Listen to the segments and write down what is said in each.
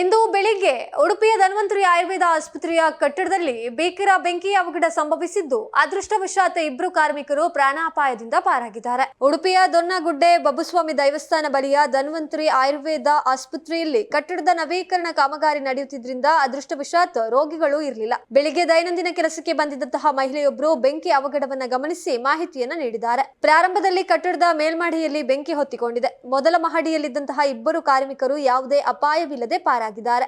ಇಂದು ಬೆಳಿಗ್ಗೆ ಉಡುಪಿಯ ಧನ್ವಂತರಿ ಆಯುರ್ವೇದ ಆಸ್ಪತ್ರೆಯ ಕಟ್ಟಡದಲ್ಲಿ ಬೇಕರ ಬೆಂಕಿ ಅವಘಡ ಸಂಭವಿಸಿದ್ದು, ಅದೃಷ್ಟವಶಾತ್ ಇಬ್ಬರು ಕಾರ್ಮಿಕರು ಪ್ರಾಣಾಪಾಯದಿಂದ ಪಾರಾಗಿದ್ದಾರೆ. ಉಡುಪಿಯ ದೊನ್ನಗುಡ್ಡೆ ಬಬುಸ್ವಾಮಿ ದೇವಸ್ಥಾನ ಬಳಿಯ ಧನ್ವಂತರಿ ಆಯುರ್ವೇದ ಆಸ್ಪತ್ರೆಯಲ್ಲಿ ಕಟ್ಟಡದ ನವೀಕರಣ ಕಾಮಗಾರಿ ನಡೆಯುತ್ತಿದ್ದರಿಂದ ಅದೃಷ್ಟವಶಾತ್ ರೋಗಿಗಳು ಇರಲಿಲ್ಲ. ಬೆಳಿಗ್ಗೆ ದೈನಂದಿನ ಕೆಲಸಕ್ಕೆ ಬಂದಿದ್ದಂತಹ ಮಹಿಳೆಯೊಬ್ಬರು ಬೆಂಕಿ ಅವಘಡವನ್ನ ಗಮನಿಸಿ ಮಾಹಿತಿಯನ್ನ ನೀಡಿದ್ದಾರೆ. ಪ್ರಾರಂಭದಲ್ಲಿ ಕಟ್ಟಡದ ಮೇಲ್ಮಹಡಿಯಲ್ಲಿ ಬೆಂಕಿ ಹೊತ್ತಿಕೊಂಡಿದೆ. ಮೊದಲ ಮಹಡಿಯಲ್ಲಿದ್ದಂತಹ ಇಬ್ಬರು ಕಾರ್ಮಿಕರು ಯಾವುದೇ ಅಪಾಯವಿಲ್ಲದೆ ಪಾರಾಗಿದ್ದಾರೆ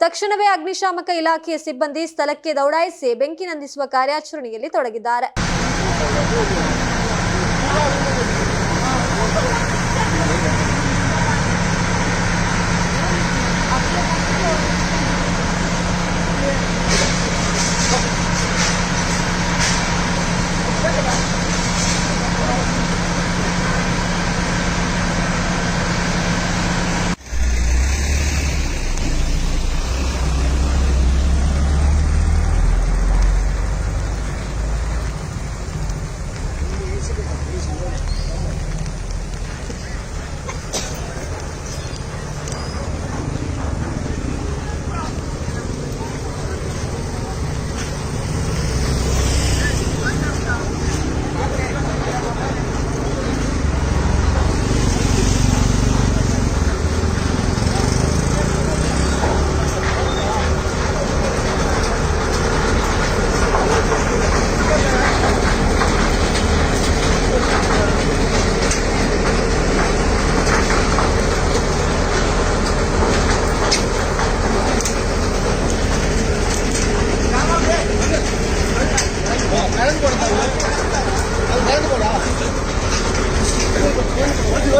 ತಕ್ಷಣವೇ ಅಗ್ನಿಶಾಮಕ ಇಲಾಖೆಯ ಸಿಬ್ಬಂದಿ ಸ್ಥಳಕ್ಕೆ ದೌಡಾಯಿಸಿ ಬೆಂಕಿ ನಂದಿಸುವ ಕಾರ್ಯಾಚರಣೆಯಲ್ಲಿ ತೊಡಗಿದ್ದಾರೆ.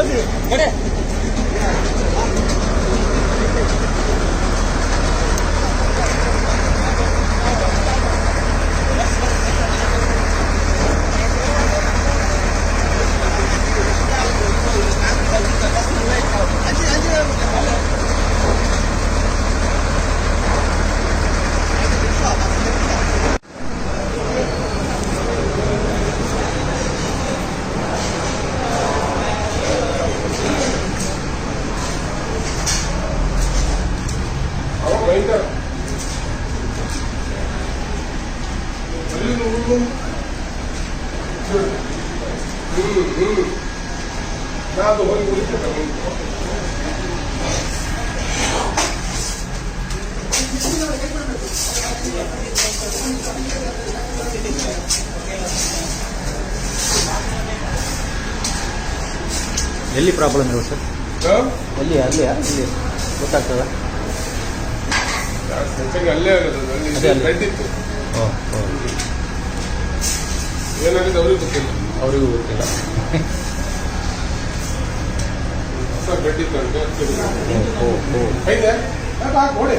頑張れ？ರೈತರು. ನಾನು ಹೋಗಿ ಉಳಿತೇನೆ ಎಲ್ಲಿ ಪ್ರಾಬ್ಲಮ್ ಇರೋದು ಸರ್? ಎಲ್ಲಿ ಅಲ್ಲಿ ಇಲ್ಲಿ ಗೊತ್ತಾಗ್ತದ? ಹೆಚ್ಚಾಗಿ ಅಲ್ಲೇ ಆಗೋದು ಅಲ್ಲಿ ಬೆಡ್ ಇತ್ತು. ಹಾಂ ಗೊತ್ತಿಲ್ಲ. ಅವರಿಗೂ ಗೊತ್ತಿಲ್ಲ. ಹೊಸ ಬೆಡ್ ಇತ್ತು ಅಂತ ಓ ಓ ಐತೆ ಹೊಡೆ